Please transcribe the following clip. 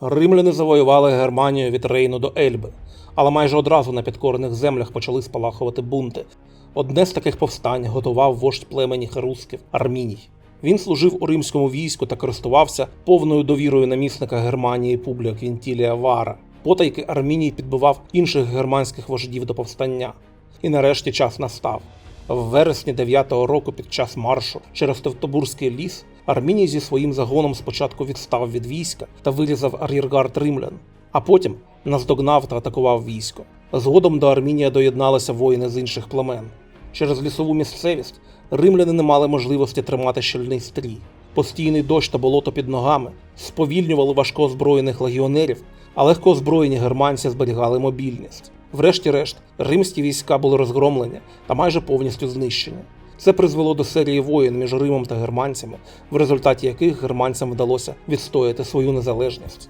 Римляни завоювали Германію від Рейну до Ельби, але майже одразу на підкорених землях почали спалахувати бунти. Одне з таких повстань готував вождь племені херусків Арміній. Він служив у римському війську та користувався повною довірою намісника Германії Публія Квінтілія Вара. Потайки Арміній підбивав інших германських вождів до повстання. І нарешті час настав. В вересні 9-го року під час маршу через Тевтобурський ліс Арміній зі своїм загоном спочатку відстав від війська та вирізав ар'єргард римлян, а потім наздогнав та атакував військо. Згодом до Армінія доєдналися воїни з інших племен. Через лісову місцевість римляни не мали можливості тримати щільний стрій. Постійний дощ та болото під ногами сповільнювали важкоозброєних легіонерів, а легкоозброєні германці зберігали мобільність. Врешті-решт, римські війська були розгромлені та майже повністю знищені. Це призвело до серії воєн між Римом та германцями, в результаті яких германцям вдалося відстояти свою незалежність.